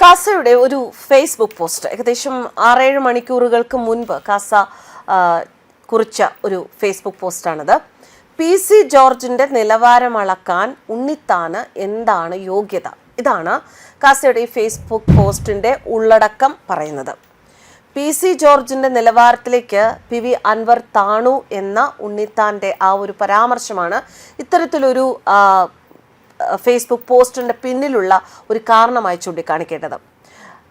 കാസയുടെ ഒരു Facebook post ഏകദേശം ആറേഴ് മണിക്കൂറുകൾക്ക് മുൻപ് കാസ കുറിച്ച ഒരു ഫേസ്ബുക്ക് പോസ്റ്റാണിത്. പി സി ജോർജിന്റെ നിലവാരം അളക്കാൻ ഉണ്ണിത്താന് എന്താണ് യോഗ്യത? ഇതാണ് കാസയുടെ ഈ ഫേസ്ബുക്ക് പോസ്റ്റിന്റെ ഉള്ളടക്കം പറയുന്നത്. പി സി ജോർജിന്റെ നിലവാരത്തിലേക്ക് പി വി അൻവർ താണു എന്ന ഉണ്ണിത്താന്റെ ആ ഒരു പരാമർശമാണ് ഇത്തരത്തിലൊരു ഫേസ്ബുക്ക് പോസ്റ്റിന്റെ പിന്നിലുള്ള ഒരു കാരണമായി ചൂണ്ടിക്കാണിക്കേണ്ടത്.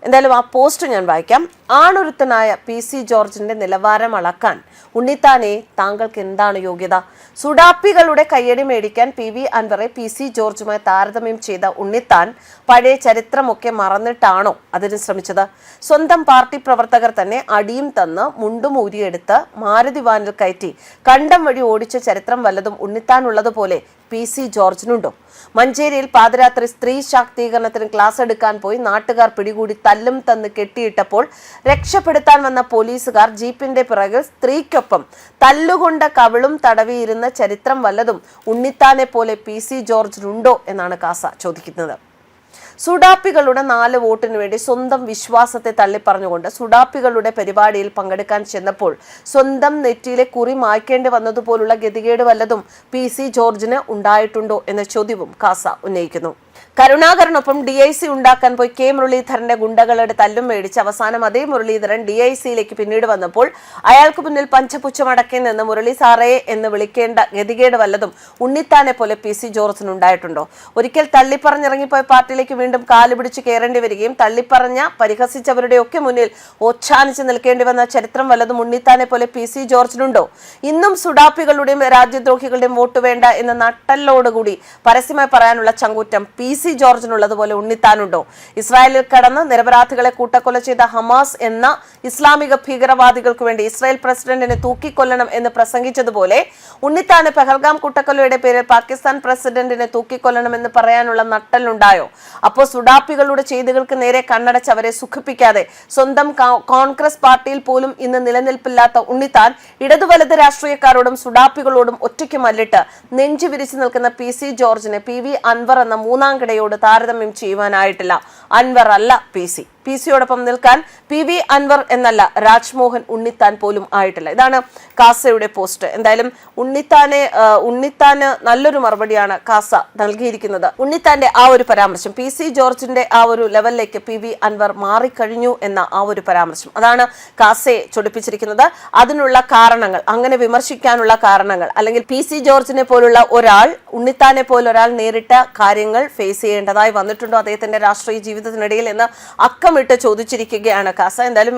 എന്തായാലും ആ പോസ്റ്റ് ഞാൻ വായിക്കാം. ആണൊരുത്തനായ പി സി ജോർജിന്റെ നിലവാരം അളക്കാൻ ഉണ്ണിത്താനെ താങ്കൾക്ക് എന്താണ് യോഗ്യത? സുഡാപ്പികളുടെ കയ്യടി മേടിക്കാൻ പി വി അൻവറെ പി സി ജോർജുമായി താരതമ്യം ചെയ്ത ഉണ്ണിത്താൻ പഴയ ചരിത്രമൊക്കെ മറന്നിട്ടാണോ അതിന് ശ്രമിച്ചത്? സ്വന്തം പാർട്ടി പ്രവർത്തകർ തന്നെ അടിയും തന്ന് മുണ്ടും ഊരിയെടുത്ത് മാരുതി വാനിൽ കയറ്റി കണ്ടം വഴി ഓടിച്ച ചരിത്രം വല്ലതും ഉണ്ണിത്താനുള്ളതുപോലെ പി സി ജോർജിനുണ്ടോ? മഞ്ചേരിയിൽ പാതിരാത്രി സ്ത്രീ ശാക്തീകരണത്തിന് ക്ലാസ് എടുക്കാൻ പോയി നാട്ടുകാർ പിടികൂടി തല്ലും തന്ന് കെട്ടിയിട്ടപ്പോൾ രക്ഷപ്പെടുത്താൻ വന്ന പോലീസുകാർ ജീപ്പിന്റെ പിറകിൽ സ്ത്രീക്കൊപ്പം തല്ലുകൊണ്ട കവിളും തടവിയിരുന്ന ചരിത്രം വല്ലതും ഉണ്ണിത്താനെ പോലെ പി സി ജോർജിനുണ്ടോ എന്നാണ് കാസ ചോദിക്കുന്നത്. സുഡാപ്പികളുടെ നാല് വോട്ടിന് വേണ്ടി സ്വന്തം വിശ്വാസത്തെ തള്ളിപ്പറഞ്ഞുകൊണ്ട് സുഡാപ്പികളുടെ പരിപാടിയിൽ പങ്കെടുക്കാൻ ചെന്നപ്പോൾ സ്വന്തം നെറ്റിയിലെ കുറി മായ്ക്കേണ്ടി വന്നതുപോലുള്ള ഗതികേട് വല്ലതും പി സി ജോർജിന് ഉണ്ടായിട്ടുണ്ടോ എന്ന ചോദ്യവും കാസ ഉന്നയിക്കുന്നു. കരുണാകരനൊപ്പം ഡി ഐ സി ഉണ്ടാക്കാൻ പോയി കെ മുരളീധരന്റെ ഗുണ്ടകളുടെ തല്ലും മേടിച്ച് അവസാനം അതേ മുരളീധരൻ ഡി ഐ സിയിലേക്ക് പിന്നീട് വന്നപ്പോൾ അയാൾക്ക് മുന്നിൽ പഞ്ചപുച്ഛമടക്കി നിന്ന് മുരളി സാറേ എന്ന് വിളിക്കേണ്ട ഗതികേട് വല്ലതും ഉണ്ണിത്താനെ പോലെ പി സി ജോർജിനുണ്ടായിട്ടുണ്ടോ ഒരിക്കൽ തള്ളിപ്പറഞ്ഞിറങ്ങിപ്പോയ പാർട്ടിയിലേക്ക് വീണ്ടും കാൽ പിടിച്ച് കയറേണ്ടി വരികയും തള്ളിപ്പറഞ്ഞ പരിഹസിച്ചവരുടെ ഒക്കെ മുന്നിൽ ഓച്ഛാനിച്ച് നിൽക്കേണ്ടി വന്ന ചരിത്രം വല്ലതും ഉണ്ണിത്താനെ പോലെ പി സി ജോർജിനുണ്ടോ? ഇന്നും സുഡാപ്പികളുടെയും രാജ്യദ്രോഹികളുടെയും വോട്ട് വേണ്ട എന്ന നട്ടല്ലോടുകൂടി പരസ്യമായി പറയാനുള്ള ചങ്കൂറ്റം പി സി ജോർജിനുള്ളതുപോലെ ഉണ്ണിത്താനുണ്ടോ? ഇസ്രായേലിൽ കടന്ന് നിരപരാധികളെ കൂട്ടക്കൊല ചെയ്ത ഹമാസ് എന്ന ഇസ്ലാമിക ഭീകരവാദികൾക്ക് വേണ്ടി ഇസ്രായേൽ പ്രസിഡന്റിനെ തൂക്കിക്കൊല്ലണം എന്ന് പ്രസംഗിച്ചതുപോലെ ഉണ്ണിത്താന് പെഹൽഗാം കൂട്ടക്കൊലയുടെ പേരിൽ പാകിസ്ഥാൻ പ്രസിഡന്റിനെ തൂക്കിക്കൊല്ലണം എന്ന് പറയാനുള്ള നട്ടലുണ്ടായോ? അപ്പോൾ സുഡാപ്പികളുടെ ചെയ്തുകൾക്ക് നേരെ കണ്ണടച്ച് അവരെ സുഖിപ്പിക്കാതെ സ്വന്തം കോൺഗ്രസ് പാർട്ടിയിൽ പോലും ഇന്ന് നിലനിൽപ്പില്ലാത്ത ഉണ്ണിത്താൻ ഇടതുവലത് രാഷ്ട്രീയക്കാരോടും സുഡാപ്പികളോടും ഒറ്റയ്ക്ക് മല്ലിട്ട് നെഞ്ചു വിരിച്ചു നിൽക്കുന്ന പി സി ജോർജിനെ പി വി അൻവർ എന്ന മൂന്നാം കിടയോട് താരതമ്യം ചെയ്യുവാനായിട്ടില്ല. അൻവർ അല്ല പി പി സിയോടൊപ്പം നിൽക്കാൻ പി വി അൻവർ എന്നല്ല രാജ്മോഹൻ ഉണ്ണിത്താൻ പോലും ആയിട്ടില്ല. ഇതാണ് കാസയുടെ പോസ്റ്റ്. എന്തായാലും ഉണ്ണിത്താനെ ഉണ്ണിത്താന് നല്ലൊരു മറുപടിയാണ് കാസ നൽകിയിരിക്കുന്നത്. ഉണ്ണിത്താന്റെ ആ ഒരു പരാമർശം പി സി ജോർജിന്റെ ആ ഒരു ലെവലിലേക്ക് പി വി അൻവർ മാറിക്കഴിഞ്ഞു എന്ന ആ ഒരു പരാമർശം. അതാണ് കാസയെ ചൊടിപ്പിച്ചിരിക്കുന്നത്. അതിനുള്ള കാരണങ്ങൾ അങ്ങനെ വിമർശിക്കാനുള്ള കാരണങ്ങൾ അല്ലെങ്കിൽ പി സി ജോർജിനെ പോലുള്ള ഒരാൾ ഉണ്ണിത്താനെ പോലെ ഒരാൾ നേരിട്ട കാര്യങ്ങൾ ഫേസ് ചെയ്യേണ്ടതായി വന്നിട്ടുണ്ടോ അദ്ദേഹത്തിന്റെ രാഷ്ട്രീയ ജീവിതത്തിനിടയിൽ എന്ന് അക്കമിട്ട് ചോദിച്ചിരിക്കുകയാണ് കാസ. എന്തായാലും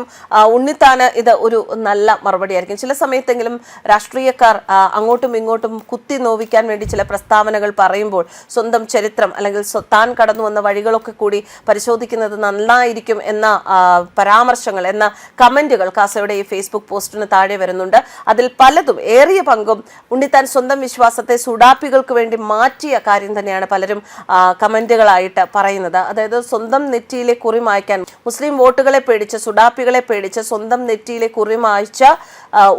ഉണ്ണിത്താന് ഇത് ഒരു നല്ല മറുപടി ആയിരിക്കും ചില സമയത്തെങ്കിലും രാഷ്ട്രീയക്കാർ അങ്ങോട്ടും ഇങ്ങോട്ടും കുത്തി നോവിക്കാൻ വേണ്ടി ചില പ്രസ്താവനകൾ പറയുമ്പോൾ സ്വന്തം ചരിത്രം അല്ലെങ്കിൽ താൻ കടന്നു വന്ന വഴികളൊക്കെ കൂടി പരിശോധിക്കുന്നത് നന്നായിരിക്കും എന്ന പരാമർശങ്ങൾ എന്ന കമന്റുകൾ കാസയുടെ ഈ ഫേസ്ബുക്ക് പോസ്റ്റിന് താഴെ വരുന്നുണ്ട്. അതിൽ പലതും ഏറിയ പങ്കും ഉണ്ണിത്താൻ സ്വന്തം വിശ്വാസത്തെ സുഡാപ്പികൾക്ക് വേണ്ടി മാറ്റിയ കാര്യം തന്നെയാണ് പലരും കമന്റുകളായിട്ട് പറയുന്നത്. അതായത് സ്വന്തം നെറ്റിയിലെ കുറി മായ്ക്കാൻ മുസ്ലിം വോട്ടുകളെ പേടിച്ച് സുഡാപ്പികളെ പേടിച്ച് സ്വന്തം നെറ്റിയിലെ കുറി മായ്ച്ച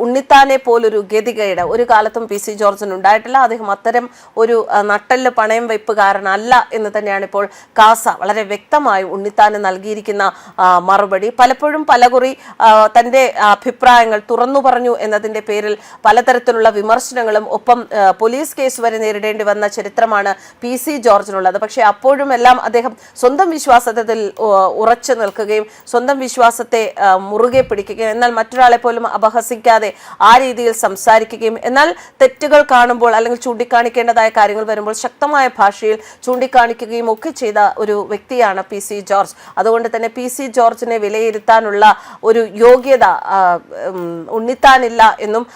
ഉണ്ണിത്താനെ പോലൊരു ഗതികേട്. ഒരു കാലത്തും പി സി ജോർജിന് ഉണ്ടായിട്ടില്ല. അദ്ദേഹം അത്തരം ഒരു നട്ടൽ പണയം പണയം വെപ്പുകാരനല്ല എന്ന് തന്നെയാണ് ഇപ്പോൾ കാസ വളരെ വ്യക്തമായി ഉണ്ണിത്താന് നൽകിയിരിക്കുന്ന മറുപടി. പലപ്പോഴും പലകുറി തന്റെ അഭിപ്രായങ്ങൾ തുറന്നു പറഞ്ഞു എന്നതിന്റെ പേരിൽ പലതരത്തിലുള്ള വിമർശനങ്ങളും ഒപ്പം പോലീസ് കേസ് വരെ നേരിടേണ്ടി വന്ന ചരിത്രമാണ് പി സി ജോർജിനുള്ളത് പക്ഷേ അപ്പോഴും എല്ലാം അദ്ദേഹം സ്വന്തം വിശ്വാസത്തിൽ ഉ- ഉറച്ചു നിൽക്കുകയും സ്വന്തം വിശ്വാസത്തെ മുറുകെ പിടിക്കുകയും എന്നാൽ മറ്റൊരാളെ പോലും അപഹസിക്കാതെ ആ രീതിയിൽ സംസാരിക്കുകയും എന്നാൽ തെറ്റുകൾ കാണുമ്പോൾ അല്ലെങ്കിൽ ചൂണ്ടിക്കാണിക്കേണ്ടതായ കാര്യങ്ങൾ വരുമ്പോൾ ശക്തമായ ഭാഷയിൽ ചൂണ്ടിക്കാണിക്കുകയും ഒക്കെ ചെയ്ത ഒരു വ്യക്തിയാണ് പി സി ജോർജ്. അതുകൊണ്ട് തന്നെ പി സി ജോർജിനെ വിലയിരുത്താനുള്ള ഒരു യോഗ്യത ഉണ്ണിത്താനില്ല എന്നും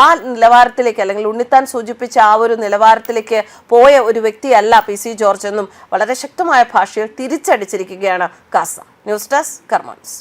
ആ നിലവാരത്തിലേക്ക് അല്ലെങ്കിൽ ഉണ്ണിത്താൻ സൂചിപ്പിച്ച ആ ഒരു നിലവാരത്തിലേക്ക് പോയ ഒരു വ്യക്തിയല്ല പി സി ജോർജ് എന്നും വളരെ ശക്തമായ ഭാഷയിൽ തിരിച്ചടിച്ചിരിക്കുകയാണ് കാസ. News desk കർമ്മൻസ്